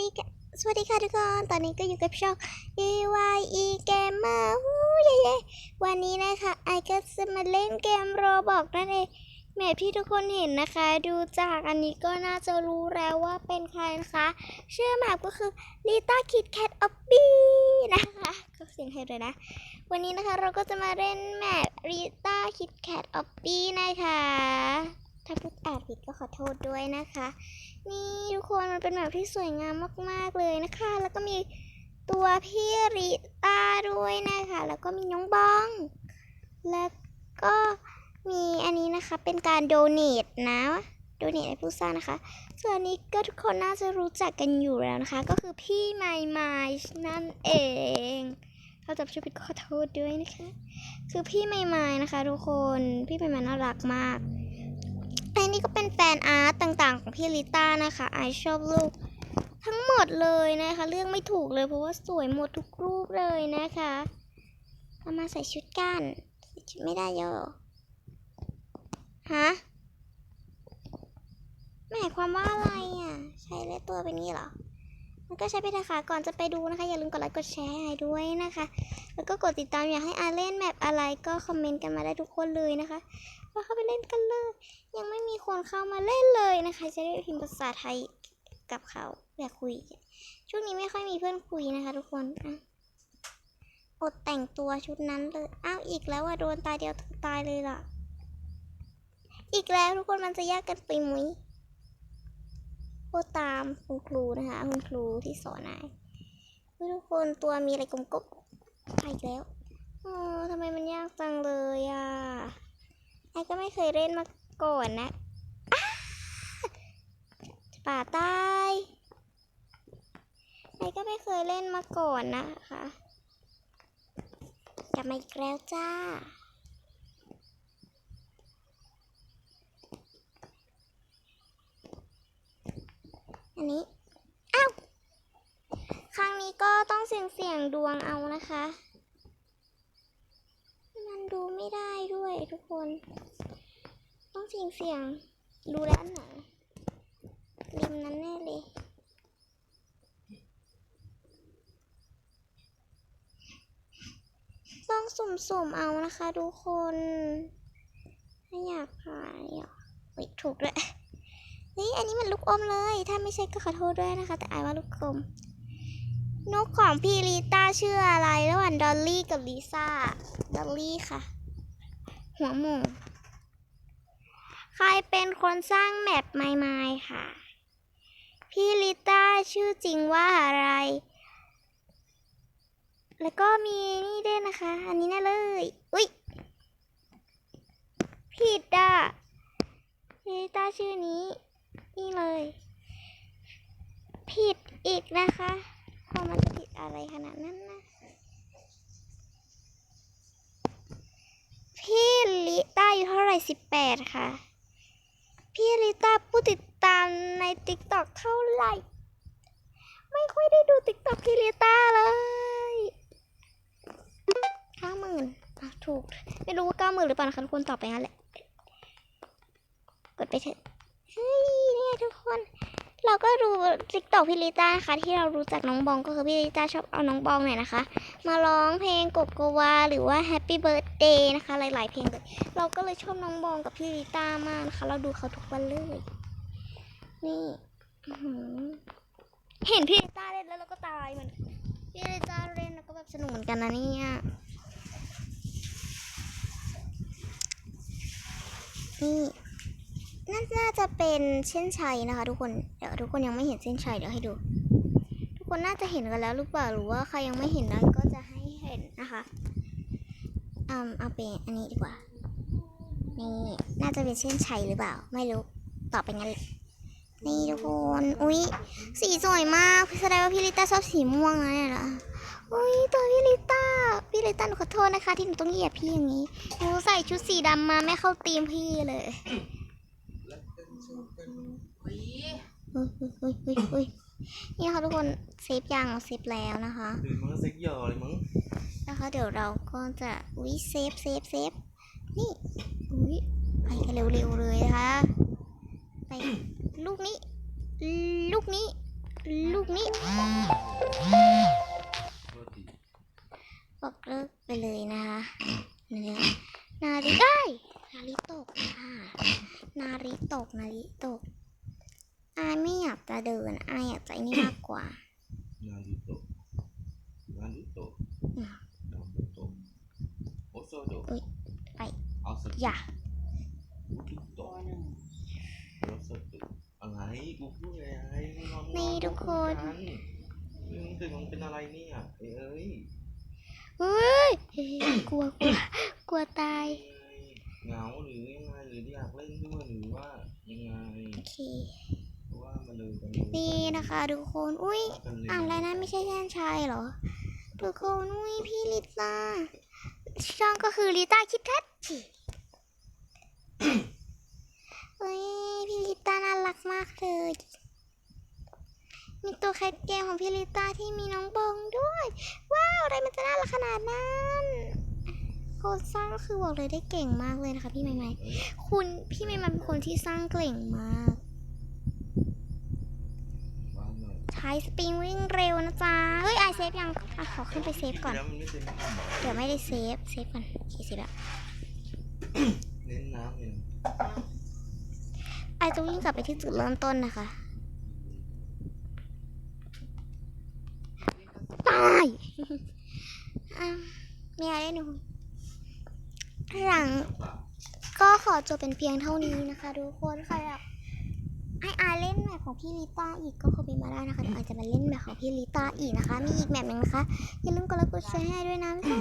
ดีค่ะสวัสดีค่ะทุกคน ตอนนี้ก็อยู่กับช่อง EYE Gamer ฮู้เย่ๆวันนี้นะคะไอก็จะมาเล่นเกมโรบอกนั่นเองแมปที่ทุกคนเห็นนะคะ ดูจากอันนี้ก็น่าจะรู้แล้วว่าเป็นใครนะคะชื่อแมปก็คือลิต้าคิดแคทออบบี้นะคะก็เสียงไทยเลยนะ วันนี้นะคะเราก็จะมาเล่นแมปลิต้าคิดแคทออบบี้นะคะ ถ้าพูดอ่านผิดก็ขอโทษด้วยนะคะ นี่ทุกคนมันเป็นแบบที่สวยงามมากๆเลยนะคะ แล้วก็มีตัวพี่ริต้าด้วยนะคะ แล้วก็มีน้องบอง แล้วก็มีอันนี้นะคะเป็นการโดเน a นะโดเน a ให้ผู้สร้างนะคะ ส่วนอันนี้ก็ทุกคนน่าจะรู้จักกันอยู่แล้วนะคะ ก็คือพี่ไมไมนั่นเองถ้าจำชื่อผิดก็ขอโทษด้วยนะคะ คือพี่ไมไมนะคะ ทุกคนพี่ไมไมน่ารักมาก นี้ก็เป็นแฟนอาร์ตต่างๆ ของพี่ลิต้านะคะไอชอบรูปทั้งหมดเลยนะคะ เรื่องไม่ถูกเลยเพราะว่าสวยหมดทุกรูปเลยนะคะเอามาใส่ชุดกันใส่ชุดไม่ได้เยอะฮะหมายความว่าอะไรอะ ใช้เลยตัวเป็นงี้เหรอ มันก็ใช้ไปเถอะคะ ก่อนจะไปดูนะคะ อย่าลืมกดไลค์กดแชร์ให้ด้วยนะคะ แล้วก็กดติดตามอยากให้อาเล่นแมปอะไรก็คอมเมนต์กันมาได้ทุกคนเลยนะคะว่าเข้าไปเล่นกันเลย ยังไม่มีคนเข้ามาเล่นเลยนะคะ จะได้พิมพ์ภาษาไทยกับเขาอยากคุย ช่วงนี้ไม่ค่อยมีเพื่อนคุยนะคะ ทุกคนอะอดแต่งตัวชุดนั้นเลย อ้าวอีกแล้วอะโดนตายเดียวตายเลยล่ะ อีกแล้วทุกคนมันจะยากกันไปมุ้ย โคตรตามคุณครูนะคะ คุณครูที่สอนนายทุกคนตัวมีอะไรกลมๆไปอีกแล้วอ๋อทำไมมันยากจังเลยอะไอ้ก็ไม่เคยเล่นมาก่อนนะป่าตายไอ้ก็ไม่เคยเล่นมาก่อนนะคะกลับมาอีกแล้วจ้า อันนี้ อ้าว ครั้งนี้ก็ต้องเสี่ยงเสี่ยงดวงเอานะคะ มันดูไม่ได้ด้วยทุกคน ต้องเสี่ยงเสี่ยงดูแล้วอันไหนริมนั้นแน่เลยต้องสุ่มๆเอานะคะทุกคนถ้าอยากผ่านเนี่ยเฮ้ยถูกเลยเฮ้ยอันนี้มันลูกอมเลย ถ้าไม่ใช่ก็ขอโทษด้วยนะคะ แต่อายว่าลูกอมนกของพี่ลิต้าชื่ออะไร ระหว่างดอลลี่กับลิซ่า ดอลลี่ค่ะ หัวหมูใครเป็นคนสร้างแมปไมไมค่ะ พี่ลิต้าชื่อจริงว่าอะไร แล้วก็มีนี่ด้วยนะคะ อันนี้น่าเลย อุ๊ยผิดอะพี่ลิต้าชื่อนี้ นี่เลย ผิดอีกนะคะพอมันจะผิดอะไรขนาดนั้นนะ พี่ลิต้าอยู่เท่าไหร่สิบแปดค่ะ พี่ลิต้าผู้ติดตามในติ๊กต็อกเท่าไหร่ ไม่ค่อยได้ดูติ๊กต็อกพี่ลิต้าเลยเก้าหมื่นถูก ไม่รู้ว่าเก้าหมื่นหรือเปล่านะคะทุกคนตอบไปงั้นแหละ กดไปเถอะ เฮ้ยเนี่ยทุกคน เราก็ดูติ๊กต็อกพี่ลิต้านะคะที่เรารู้จักน้องบองก็คือพี่ลิต้าชอบเอาน้องบองเนี่ยนะคะ มาร้องเพลงกบกวาหรือว่า Happy Birthday นะคะ หลาย ๆ เพลงเลยเราก็เลยชอบน้องบองกับพี่ลิต้ามากนะคะ เราดูเขาทุกวันเลย นี่เห็นพี่ลิต้าเล่นแล้วเราก็ตายเหมือนพี่ลิต้าเล่นแล้วก็แบบสนุกเหมือนกันนะเนี่ยนี่ น่าน่าจะเป็นเส้นชัยนะคะทุกคน เดี๋ยวทุกคนยังไม่เห็นเส้นชัยเดี๋ยวให้ดู ทุกคนน่าจะเห็นกันแล้วหรือเปล่าหรือว่าใครยังไม่เห็นนะก็จะให้เห็นนะคะอืมเอาเป็นอันนี้ดีกว่า นี่น่าจะเป็นเส้นชัยหรือเปล่า ไม่รู้ตอบไปงั้นนี่ทุกคน อุ้ยสีสวยมากแสดงว่าพี่ลิต้าชอบสีม่วงนะเนี่ยนะอุ้ยตัวพี่ลิต้า พี่ลิต้าหนูขอโทษนะคะ ที่หนูต้องเหยียบพี่อย่างนี้ หนูใส่ชุดสีดำมาไม่เข้าธีมพี่เลย เฮ้ยเฮ้ยเฮ้ยเฮ้ยเฮ้ยนี่นะคะทุกคนเซฟยังเซฟแล้วนะคะหรือมึงก็เซ็กหยอเลยมึงนะคะ เดี๋ยวเราก็จะอุ้ยเซฟเซฟเซฟนี่อุ้ยไปกันเร็วๆเลยนะคะไปลูกนี้ ลูกนี้ ลูกนี้โทษทีบอกเลิกไปเลยนะคะเนี่ยนาริได้ยนาริตกค่ะนา ริตกนาริตกอายไม่อยากจะเดินอายอยากจะไอ้นี่มากกว่า นาริโตะนาริโตะอืมนาริโตะโอโซโดะอุ๊ยไปเอาสอย่าอุกิโตะโรสโตะอะไรกูพูดอะไรมึงนอนนี่ทุกคนมึงตื่นมึงเป็นอะไรเนี่ยเอ้ยเอ้ยเฮ้ยกลัวกลัวกลัวตายเหงาหรือยังไงหรืออยากเล่นด้วยหรือ ว่ายังไงโอเคเพราะว่ามันเลยกันนี่นะคะ ทุกคน อุ้ยกันเลยอ่านแล้วนะไม่ใช่แค่ชายเหรอ ทุกคน อุ้ยพี่ลิต้าช่องก็คือลิต้าคิดทัชชิเฮ้ยพี่ลิต้าน่ารักมากเลย มีตัวแคทเกมของพี่ลิต้าที่มีน้องบองด้วย ว้าว อะไรมันจะน่ารักขนาดนั้น โคนสร้างก็คือบอกเลยได้เก่งมากเลยนะคะพี่ใหม่เอ้ยๆคุณพี่ใหม่ๆเป็นคนที่สร้างเก่งมากบ้านหน่อยใช้สปริงวิ่งเร็วนะจ๊ะ เฮ้ยไอเซฟยังอะขอขึ้นไปเซฟก่อนแล้วมันไม่เต็มที่หมอเดี๋ยวไม่ได้เซฟ เซฟก่อนโอเคเซฟแล้วเน้นน้ำเนี่ยไอจะวิ่งกลับไปที่จุดเริ่มต้นนะคะ ตาย อะมีอะไรหนูหลัง ก็ ขอจบเป็นเพียงเท่านี้นะคะ ทุกคนใครอยากให้อาเล่นแมปของพี่ลิต้าอีกก็คอมเมนต์มาได้นะคะเดี๋ยวอาจจะมาเล่นแมปของพี่ลิต้าอีกนะคะ มีอีกแมปหนึ่งนะคะอย่าลืมกดไลค์กดแชร์ให้ด้วยนะบ๊ายบา